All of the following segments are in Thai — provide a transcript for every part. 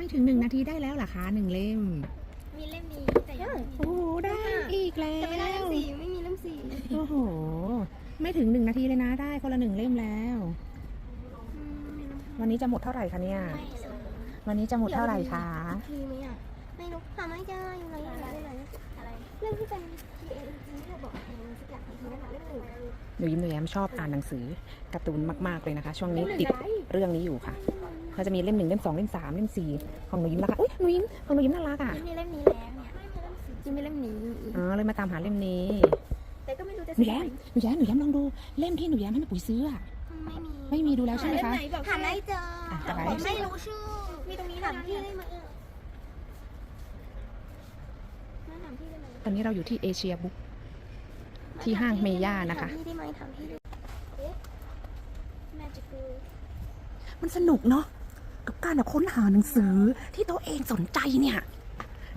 ไม่ถึงหนึ่งนาทีได้แล้วเหรอคะหนึ่งเล่ม มีเล่มนี้แต่ยังไม่มีโอ้โหได้อีกแล้แต่ไม่ได้เล่มวสีไม่มีเล่มสีโอ้โห ไม่ถึงหนึ่งนาทีเลยนะได้คนละหนึ่งเล่มแล้ว อืมวันนี้จะหมดเท่าไหร่คะเนี่ย ไม่รู้วันนี้จะหมดเท่าไหร่คะทีไหมอะไม่รู้หาไม่เจออยู่ไหนอยู่ไหนอยู่ไหนอะไรเรื่องที่เป็น T A N G ที่เราบอกในสักอย่างทีนั่นแหละเล่มหนึ่ง หนูยิ้มหนูแย้มชอบอ่านหนังสือการ์ตูนมากๆเลยนะคะ ช่วงนี้ติดเรื่องนี้อยู่ค่ะ เขาจะมีเล่มหนึ่งเล่มสองเล่มสามเล่มสี่ของหนูยิ้มราคาอุ้ยหนูยิ้มของหนูยิ้มน่ารักอะยังมีเล่มนี้แล้วเนี่ยยังมีเล่มนี้อ๋อเลยมาตามหาเล่มนี้แต่ก็ไม่รู้จะหนูแย้มหนูแย้มหนูแย้มลองดูเล่มที่หนูแย้มให้แม่ปุ๋ยซื้ออะไม่มีไม่มีดูแล้วใช่ไหมคะหาไม่เจออะแต่ว่าผมไม่รู้ชื่อ มีตรงนี้ถามพี่ได้ไหมเอองั้นถามพี่ได้ไหมตอนนี้เราอยู่ที่เอเชียบุ๊ก ที่ห้างเมย่านะคะ ถามพี่ได้ไหมถามพี่ได้เอ๊ะ magical มันสนุกเนาะ การค้นหาหนังสือที่ตัวเองสนใจเนี่ย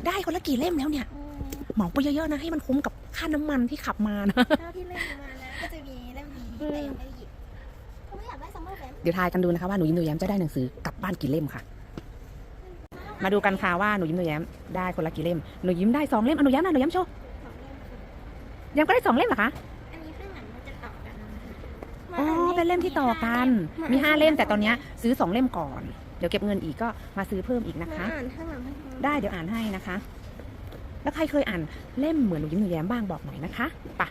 ได้คนละกี่เล่มแล้วเนี่ยอืมเหมาไปเยอะๆนะให้มันคุ้มกับค่าน้ำมันที่ขับมานะเท่าที่เล่มมานะก็จะมีเล่มนี้แต่ยังไม่ได้หยิบเขาไม่อยากได้ซัมเมอร์แฟมเดี๋ยวทายกันดูนะคะว่าหนูยิ้มหนูแย้มจะได้หนังสือกลับบ้านกี่เล่มค่ะ มาดูกันค่ะว่าหนูยิ้มหนูแย้มได้คนละกี่เล่มหนูยิ้มได้สองเล่มหนูแย้มนะหนูแย้มโชว์สองเล่มค่ะแย้มก็ได้สองเล่มเหรอคะ อันนี้ข้างหลังมันจะต่อกันนะคะ อ๋อเป็นเล่มที่ต่อกัน มีห้าเล่มแต่ตอนเนี้ยซื้อสองเล่มก่อน เดี๋ยวเก็บเงินอีกก็มาซื้อเพิ่มอีกนะคะมาอ่านข้างหลังให้ฟังได้เดี๋ยวอ่านให้นะคะ แล้วใครเคยอ่านเล่มเหมือนหนูยิ้มหนูแย้มบ้างบอกหน่อยนะคะไปะ